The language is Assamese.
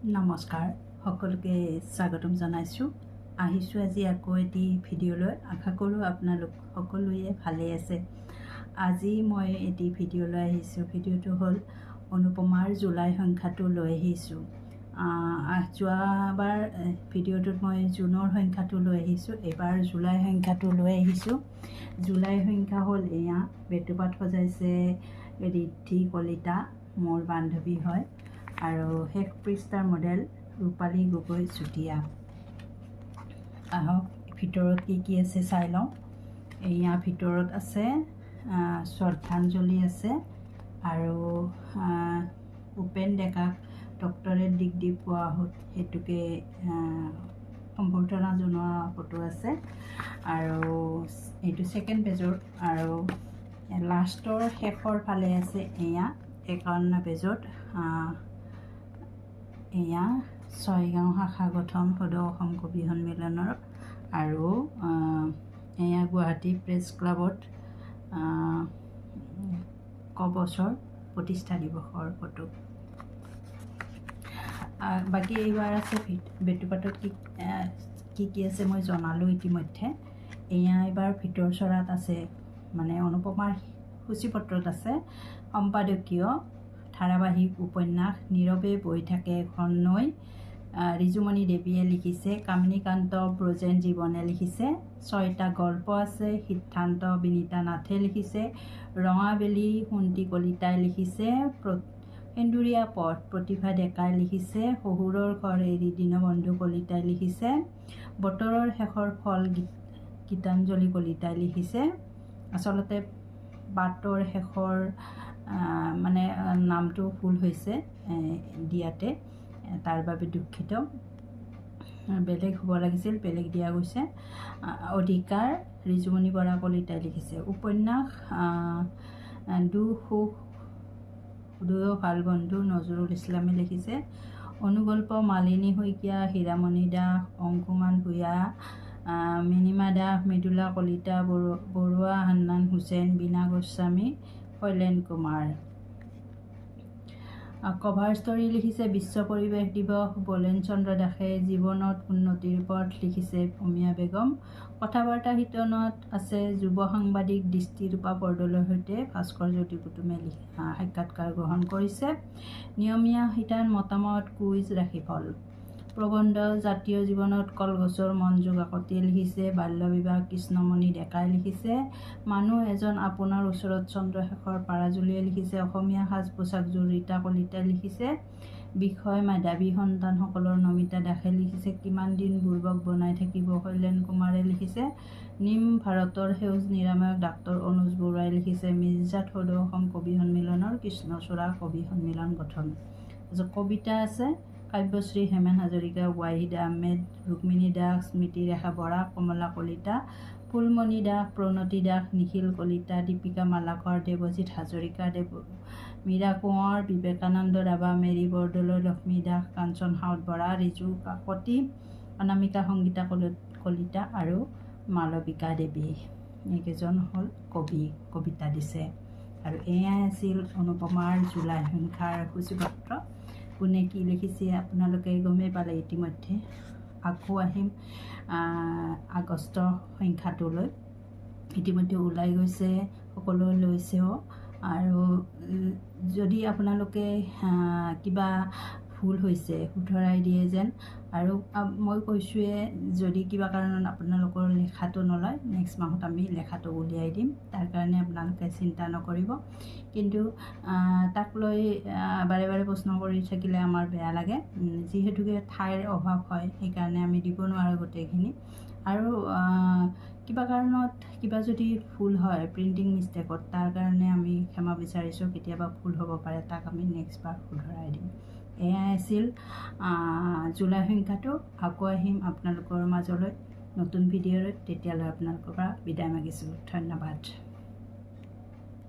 নমস্কাৰ সকলোকে স্বাগতম জনাইছোঁ। আহিছোঁ আজি আকৌ এটি ভিডিঅ'লৈ আশা কৰোঁ আপোনালোক সকলোৱে ভালে আছে। আজি মই এটি ভিডিঅ'লৈ আহিছোঁ। ভিডিঅ'টো হ'ল অনুপমাৰ জুলাই সংখ্যাটো লৈ আহিছোঁ। যোৱাবাৰ ভিডিঅ'টোত মই জুনৰ সংখ্যাটো লৈ আহিছোঁ। এইবাৰ জুলাই সংখ্যাটো লৈ আহিছোঁ। জুলাই সংখ্যা হ'ল এয়া। বেটুপাত সজাইছে ৰিদ্ধি কলিতা মোৰ বান্ধৱী হয়। আৰু শেষ পৃষ্ঠাৰ মডেল ৰূপালী গগৈ চুতীয়া। আহক ভিতৰত কি কি আছে চাই লওঁ। এয়া ভিতৰত আছে শ্ৰদ্ধাঞ্জলি আছে আৰু উপেন ডেকাক ডক্টৰেট ডিগ্ৰী পোৱা সেইটোকে সম্বৰ্ধনা জনোৱা ফটো আছে। আৰু এইটো ছেকেণ্ড পেজত আৰু লাষ্টৰ শেষৰ ফালে আছে এয়া একাৱন্ন পেজত এয়া ছয়গাঁও শাখা গঠন সদৌ অসম কবি সন্মিলনৰ আৰু এয়া গুৱাহাটী প্ৰেছ ক্লাবত কবছৰ প্ৰতিষ্ঠা দিৱসৰ ফটো। বাকী এইবাৰ আছে বেটুপাতত কি কি কি আছে মই জনালোঁ ইতিমধ্যে। এয়া এইবাৰ ভিতৰ চৰাত আছে মানে অনুপমাৰ সূচীপত্ৰত আছে সম্পাদকীয় ধাৰাবাহিক উপন্যাস নীৰৱে বৈ থাকে এখন নৈ। ৰিজুমণি দেৱীয়ে লিখিছে কামিনীকান্ত ব্ৰজেন জীৱনে লিখিছে ছয়টা গল্প আছে সিদ্ধান্ত বিনীতা নাথে লিখিছে ৰঙাবেলি সোণটি কলিতাই লিখিছে সেন্দুৰীয়া পথ প্ৰতিভা ডেকাই লিখিছে শহুৰৰ ঘৰ এৰি দীনবন্ধু কলিতাই লিখিছে বতৰৰ শেষৰ ফল গীতাঞ্জলি কলিতাই লিখিছে। আচলতে বাটৰ শেষৰ মানে নামটো ভুল হৈছে দিয়াতে তাৰ বাবে দুখিত। বেলেগ হ'ব লাগিছিল বেলেগ দিয়া গৈছে। অধিকাৰ ৰিজুমণি বৰা কলিতাই লিখিছে উপন্যাস দুসুখ দুয়ো ভাল বন্ধু নজৰুল ইছলামে লিখিছে অনুগল্প মালিনী শইকীয়া হীৰামণি দাস অংকুমান ভূঞা মিনিমা দাস মৃদুলা কলিতা বৰুৱা হান্নান হুছেইন বীণা গোস্বামী শৈলেন কুমাৰ। কভাৰ ষ্টৰী লিখিছে বিশ্ব পৰিৱেশ দিৱস বলেন চন্দ্ৰ দাসে জীৱনত উন্নতিৰ পথ লিখিছে ভূমিয়া বেগম। কথা বাৰ্তা শীতনত আছে যুৱ সাংবাদিক দৃষ্টিৰূপা বৰদলৈৰ সৈতে ভাস্কৰ জ্যোতি কুটুমে সাক্ষাৎকাৰ গ্ৰহণ কৰিছে। নিয়মীয়া শীতান মতামত কুইজ ৰাশিফল। প্ৰবন্ধ জাতীয় জীৱনত কলগছৰ মনযোগ আকতি লিখিছে বাল্য বিবাহ কৃষ্ণমণি ডেকাই লিখিছে মানুহ এজন আপোনাৰ ওচৰত চন্দ্ৰশেখৰ পাৰাজুলিয়ে লিখিছে অসমীয়া সাজ পোছাকযোৰ ৰীতা কলিতাই লিখিছে বিষয় মেধাৱী সন্তানসকলৰ নমিতা দাসে লিখিছে কিমান দিন বুৰ্বক বনাই থাকিব শৈলেন কুমাৰে লিখিছে নিম ভাৰতৰ সেউজ নিৰাময়ক ডাক্তৰ অনুজ বৰুৱাই লিখিছে মিৰ্জাত সদৌ অসম কবি সন্মিলনৰ কৃষ্ণচূড়া কবি সন্মিলন গঠন। কবিতা আছে কাব্যশ্ৰী হেমেন হাজৰিকা ৱাহিদ আহমেদ ৰুক্মিণী দাস স্মৃতি ৰেখা বৰা কমলা কলিতা ফুলমণি দাস প্ৰণতি দাস নিখিল কলিতা দীপিকা মালাকৰ দেৱজিৎ হাজৰিকা দেৱ মীৰা কোঁৱৰ বিবেকানন্দ ৰাভা মেৰী বৰদলৈ লক্ষ্মী দাস কাঞ্চন সাউদ বৰা ৰিজু কাকতি অনামিকা সংগীতা কলিতা আৰু মালবিকা দেৱী। এইকেইজন হ'ল কবি কবিতা দিছে। আৰু এয়াই আছিল অনুপমাৰ জুলাই সংখ্যাৰ সূচীপত্ৰ কোনে কি লিখিছে আপোনালোকে গমেই পালে ইতিমধ্যে। আকৌ আহিম আগষ্ট সংখ্যাটোলৈ। ইতিমধ্যে ওলাই গৈছে সকলোৱে লৈছেও। আৰু যদি আপোনালোকে কিবা ভুল হৈছে শুধৰাই দিয়ে যেন আৰু মই কৈছোঁৱে যদি কিবা কাৰণত আপোনালোকৰ লেখাটো নলয় নেক্সট মাহত আমি লেখাটো উলিয়াই দিম। তাৰ কাৰণে আপোনালোকে চিন্তা নকৰিব। কিন্তু তাক লৈ বাৰে বাৰে প্ৰশ্ন কৰি থাকিলে আমাৰ বেয়া লাগে। যিহেতুকে ঠাইৰ অভাৱ হয় সেইকাৰণে আমি দিব নোৱাৰোঁ গোটেইখিনি। আৰু কিবা কাৰণত কিবা যদি ভুল হয় প্ৰিণ্টিং মিষ্টেকত তাৰ কাৰণে আমি ক্ষমা বিচাৰিছোঁ কেতিয়াবা ভুল হ'ব পাৰে তাক আমি নেক্সট বাৰ শুধৰাই দিম। এয়াই আছিল জুলাই সংখ্যাটো। আকৌ আহিম আপোনালোকৰ মাজলৈ নতুন ভিডিঅ'লৈ। তেতিয়ালৈ আপোনালোকৰ পৰা বিদায় মাগিছোঁ। ধন্যবাদ।